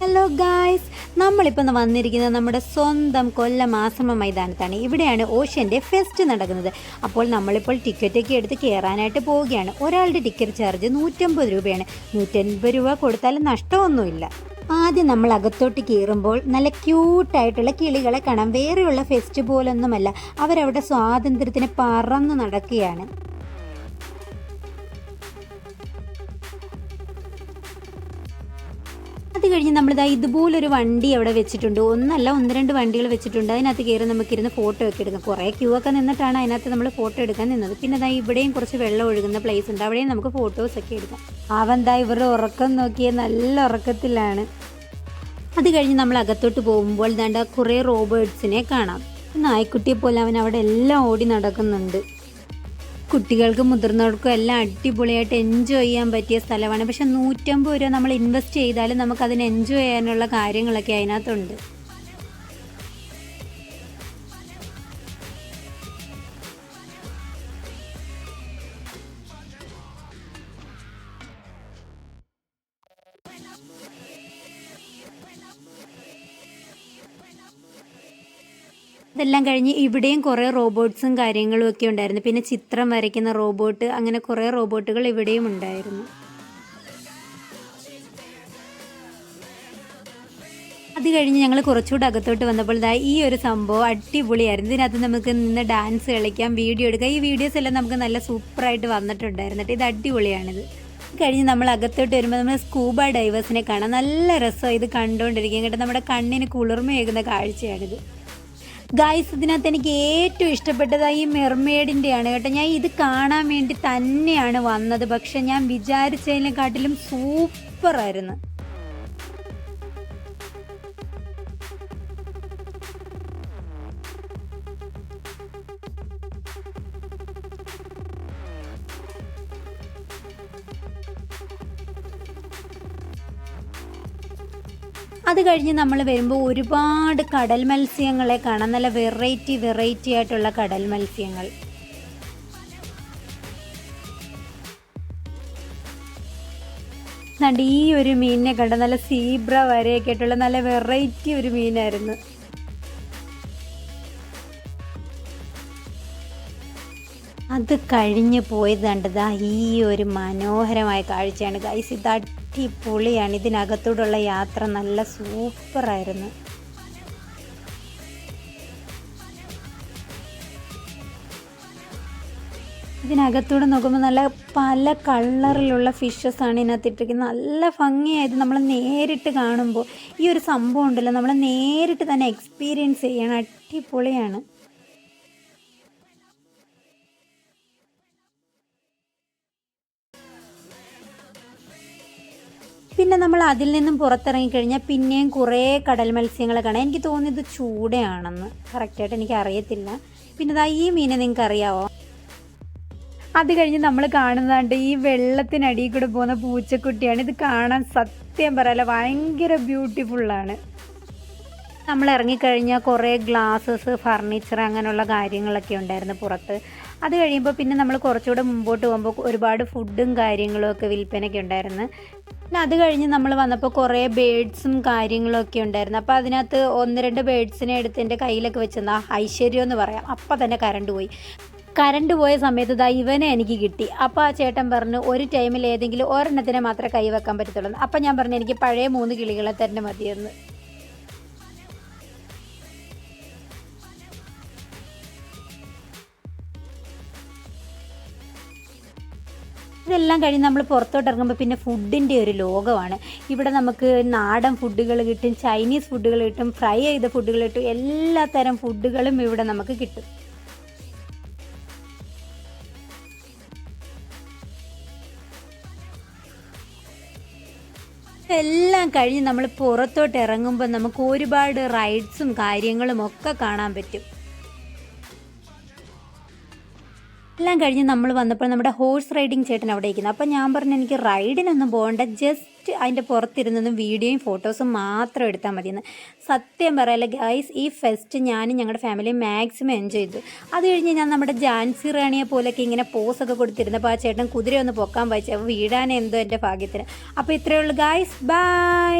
Hello guys നമ്മളിപ്പോൾ വന്നിരിക്കുന്നത് നമ്മുടെ സ്വന്തം കൊല്ലം ആശ്രമ മൈതാനത്താണ്. ഇവിടെയാണ് ഓഷ്യന്റെ ഫെസ്റ്റ് നടക്കുന്നത്. അപ്പോൾ നമ്മളിപ്പോൾ ടിക്കറ്റൊക്കെ എടുത്ത് കയറാനായിട്ട് പോവുകയാണ്. ഒരാളുടെ ടിക്കറ്റ് ചാർജ് നൂറ്റമ്പത് രൂപയാണ്. നൂറ്റൻപത് രൂപ കൊടുത്താൽ നഷ്ടമൊന്നുമില്ല. ആദ്യം നമ്മൾ അകത്തോട്ട് കയറുമ്പോൾ നല്ല ക്യൂട്ടായിട്ടുള്ള കിളികളെ കാണാം. വേറെയുള്ള ഫെസ്റ്റ് പോലൊന്നുമല്ല. അവരവിടെ സ്വാതന്ത്ര്യത്തിന് പറന്ന് നടക്കുകയാണ്. കഴിഞ്ഞ് നമ്മളിതാ ഇതുപോലൊരു വണ്ടി അവിടെ വെച്ചിട്ടുണ്ട്. ഒന്നല്ല ഒന്ന് രണ്ട് വണ്ടികൾ വെച്ചിട്ടുണ്ട്. അതിനകത്ത് കയറി നമുക്കിരുന്ന് ഫോട്ടോ ഒക്കെ എടുക്കാം. കുറേ ക്യൂ ഒക്കെ നിന്നിട്ടാണ് അതിനകത്ത് നമ്മൾ ഫോട്ടോ എടുക്കാൻ നിന്നത്. പിന്നെ ഇതാ ഇവിടെയും കുറച്ച് വെള്ളം ഒഴുകുന്ന പ്ലേസ് ഉണ്ട്. അവിടെയും നമുക്ക് ഫോട്ടോസ് ഒക്കെ എടുക്കാം. അവൻ ദാ ഇവരുടെ ഉറക്കം നോക്കിയ നല്ല ഉറക്കത്തിലാണ്. അത് കഴിഞ്ഞ് നമ്മൾ അകത്തോട്ട് പോകുമ്പോൾ ദാണ്ട കുറേ റോബോട്ട്സിനെ കാണാം. നായ്ക്കുട്ടിയെ പോലെ അവൻ അവിടെ എല്ലാം ഓടി നടക്കുന്നുണ്ട്. കുട്ടികൾക്കും മുതിർന്നവർക്കും എല്ലാം അടിപൊളിയായിട്ട് എൻജോയ് ചെയ്യാൻ പറ്റിയ സ്ഥലമാണ്. പക്ഷെ നൂറ്റമ്പത് രൂപ നമ്മൾ ഇൻവെസ്റ്റ് ചെയ്താലും നമുക്ക് അതിന് എൻജോയ് ചെയ്യാനുള്ള കാര്യങ്ങളൊക്കെ അതിനകത്തുണ്ട്. ഇതെല്ലാം കഴിഞ്ഞ് ഇവിടെയും കുറേ റോബോട്ട്സും കാര്യങ്ങളും ഒക്കെ ഉണ്ടായിരുന്നു. പിന്നെ ചിത്രം വരയ്ക്കുന്ന റോബോട്ട് അങ്ങനെ കുറേ റോബോട്ടുകൾ ഇവിടെയും ഉണ്ടായിരുന്നു. അത് കഴിഞ്ഞ് ഞങ്ങൾ കുറച്ചുകൂടെ അകത്തോട്ട് വന്നപ്പോൾ ദാ ഈ ഒരു സംഭവം അടിപൊളിയായിരുന്നു. ഇതിനകത്ത് നമുക്ക് നിന്ന് ഡാൻസ് കളിക്കാം വീഡിയോ എടുക്കാം. ഈ വീഡിയോസ് എല്ലാം നമുക്ക് നല്ല സൂപ്പറായിട്ട് വന്നിട്ടുണ്ടായിരുന്നു ഇത് അടിപൊളിയാണിത്. കഴിഞ്ഞ് നമ്മൾ അകത്തോട്ട് വരുമ്പോൾ നമ്മൾ സ്കൂബ ഡൈവേഴ്സിനെ കാണാം. നല്ല രസമാണ് ഇത് കണ്ടുകൊണ്ടിരിക്കുക കേട്ടോ നമ്മുടെ കണ്ണിന് കുളിർമയേകുന്ന കാഴ്ചയാണിത്. ഗായ്സ് ഇതിനകത്ത് എനിക്ക് ഏറ്റവും ഇഷ്ടപ്പെട്ടത് ഈ മെർമേഡിന്റെയാണ് കേട്ടോ. ഞാൻ ഇത് കാണാൻ വേണ്ടി തന്നെയാണ് വന്നത്. പക്ഷെ ഞാൻ വിചാരിച്ചതിനെക്കാട്ടിലും സൂപ്പറായിരുന്നു അത് കഴിഞ്ഞ് നമ്മൾ വരുമ്പോൾ ഒരുപാട് കടൽ മത്സ്യങ്ങളെ കാണാം. നല്ല വെറൈറ്റി വെറൈറ്റി ആയിട്ടുള്ള കടൽ മത്സ്യങ്ങൾ. ഈ ഒരു മീനിനെ കണ്ട നല്ല സീബ്ര വരെയൊക്കെ ആയിട്ടുള്ള നല്ല വെറൈറ്റി ഒരു മീനായിരുന്നു. അത് കഴിഞ്ഞ് പോയത് കണ്ടതാ ഈ ഒരു മനോഹരമായ കാഴ്ചയാണ്. ഗൈസ് ഇത് അടിപൊളിയാണ്. ഇതിനകത്തൂടുള്ള യാത്ര നല്ല സൂപ്പറായിരുന്നു. ഇതിനകത്തൂടെ നോക്കുമ്പോൾ നല്ല പല കളറിലുള്ള ഫിഷസ് ആണ് ഇതിനകത്ത് ഇട്ടിരിക്കുന്നത് നല്ല ഭംഗിയായത് നമ്മൾ നേരിട്ട് കാണുമ്പോൾ ഈ ഒരു സംഭവം ഉണ്ടല്ലോ. നമ്മൾ നേരിട്ട് തന്നെ എക്സ്പീരിയൻസ് ചെയ്യണം അടിപൊളിയാണ്. പിന്നെ നമ്മൾ അതിൽ നിന്നും പുറത്തിറങ്ങി കഴിഞ്ഞാൽ പിന്നെയും കുറേ കടൽ മത്സ്യങ്ങൾ കാണാം. എനിക്ക് തോന്നിയത് ചൂടയാണെന്ന്. കറക്റ്റായിട്ട് എനിക്ക് അറിയത്തില്ല. പിന്നെ ദാ ഈ മീനെ നിങ്ങൾക്ക് അറിയാവോ? അത് കഴിഞ്ഞ് നമ്മൾ കാണുന്നതാണ്ട് ഈ വെള്ളത്തിനടിയിൽ കൂടെ പോകുന്ന പൂച്ചക്കുട്ടിയാണ്. ഇത് കാണാൻ സത്യം പറയാല ഭയങ്കര ബ്യൂട്ടിഫുള്ളാണ് നമ്മൾ ഇറങ്ങിക്കഴിഞ്ഞാൽ കുറേ ഗ്ലാസ്സസ് ഫർണിച്ചർ അങ്ങനെയുള്ള കാര്യങ്ങളൊക്കെ ഉണ്ടായിരുന്നു പുറത്ത്. അത് കഴിയുമ്പോൾ പിന്നെ നമ്മൾ കുറച്ചുകൂടെ മുമ്പോട്ട് പോകുമ്പോൾ ഒരുപാട് ഫുഡും കാര്യങ്ങളും ഒക്കെ വിൽപ്പനയ്ക്ക് ഉണ്ടായിരുന്നു. പിന്നെ അത് കഴിഞ്ഞ് നമ്മൾ വന്നപ്പോൾ കുറേ ബേഡ്സും കാര്യങ്ങളൊക്കെ ഉണ്ടായിരുന്നു. അപ്പോൾ അതിനകത്ത് ഒന്ന് രണ്ട് ബേഡ്സിനെ എടുത്ത് എന്റെ കയ്യിലൊക്കെ വെച്ചെന്നാൽ ഐശ്വര്യം എന്ന് പറയാം. അപ്പം തന്നെ കറണ്ട് പോയി. കറണ്ട് പോയ സമയത്ത് ദാ ഇവനെ എനിക്ക് കിട്ടി. അപ്പോൾ ആ ചേട്ടൻ പറഞ്ഞു ഒരു ടൈമിൽ ഏതെങ്കിലും ഒരെണ്ണത്തിനെ മാത്രമേ കൈ വെക്കാൻ പറ്റത്തുള്ളൂ. അപ്പം ഞാൻ പറഞ്ഞു എനിക്ക് പഴയ മൂന്ന് കിളികളെ തന്നെ മതിയെന്ന്. ഇതെല്ലാം കഴിഞ്ഞ് നമ്മൾ പുറത്തോട്ട് ഇറങ്ങുമ്പോൾ പിന്നെ ഫുഡിന്റെ ഒരു ലോകമാണ്. ഇവിടെ നമുക്ക് നാടൻ ഫുഡുകൾ കിട്ടും ചൈനീസ് ഫുഡുകൾ കിട്ടും ഫ്രൈ ചെയ്ത ഫുഡുകൾ കിട്ടും എല്ലാ തരം ഫുഡുകളും ഇവിടെ നമുക്ക് കിട്ടും. എല്ലാം കഴിഞ്ഞ് നമ്മൾ പുറത്തോട്ട് ഇറങ്ങുമ്പോൾ നമുക്ക് ഒരുപാട് റൈഡ്സും കാര്യങ്ങളും ഒക്കെ കാണാൻ പറ്റും. എല്ലാം കഴിഞ്ഞ് നമ്മൾ വന്നപ്പോൾ നമ്മുടെ ഹോഴ്സ് റൈഡിങ് ചേട്ടൻ അവിടെ ഇരിക്കുന്നത് അപ്പോൾ ഞാൻ പറഞ്ഞു എനിക്ക് റൈഡിനൊന്നും പോകണ്ട. ജസ്റ്റ് അതിന്റെ പുറത്തിരുന്നതും വീഡിയോയും ഫോട്ടോസും മാത്രം എടുത്താൽ മതിയെന്ന്. സത്യം പറയല്ല ഗൈസ് ഈ ഫെസ്റ്റ് ഞാനും ഞങ്ങളുടെ ഫാമിലി മാക്സിമം എൻജോയ് ചെയ്തു. അത് കഴിഞ്ഞ് ഞാൻ നമ്മുടെ ജാൻസി റാണിയെ പോലെയൊക്കെ ഇങ്ങനെ പോസൊക്കെ കൊടുത്തിരുന്നപ്പോൾ ആ ചേട്ടൻ കുതിരയൊന്ന് പൊക്കാൻ വായിച്ചു അപ്പോൾ വീഴാനെന്തോ എന്റെ ഭാഗ്യത്തിന്. അപ്പോൾ ഇത്രയേ ഉള്ളൂ ഗൈസ് ബൈ